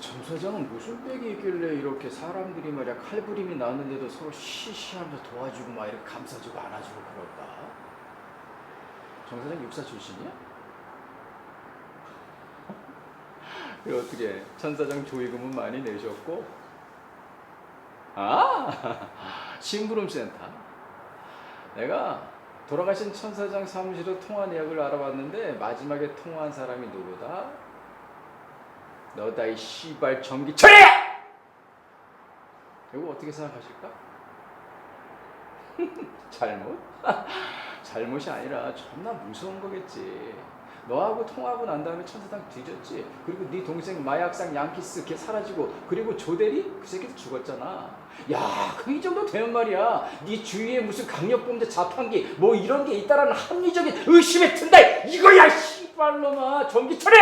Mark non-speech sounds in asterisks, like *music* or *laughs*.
정 사장은 무슨 빽이 있길래 이렇게 사람들이 말이야 칼부림이 났는데도 서로 시시하면서 도와주고 막 이렇게 감싸주고 안아주고 그럴까? 정 사장 육사 출신이야? *laughs* 그 어떻게 천 사장 조의금은 많이 내셨고? 아 *laughs* 심부름 센터. 내가 돌아가신 천 사장 사무실로 통화 내역을 알아봤는데 마지막에 통화한 사람이 누구다? 너다 이 씨발 전기철이! 이거 어떻게 생각하실까? *laughs* 잘못? *laughs* 잘못이 아니라 존나 무서운 거겠지. 너하고 통화하고 난 다음에 천사장 뒤졌지. 그리고 네 동생 마약상 양키스 걔 사라지고 그리고 조대리 그 새끼도 죽었잖아. 야, 그 이 정도 되면 말이야. 네 주위에 무슨 강력범죄 자판기 뭐 이런 게 있다라는 합리적인 의심이 든다. 이거야, 씨발놈아. 전기철이!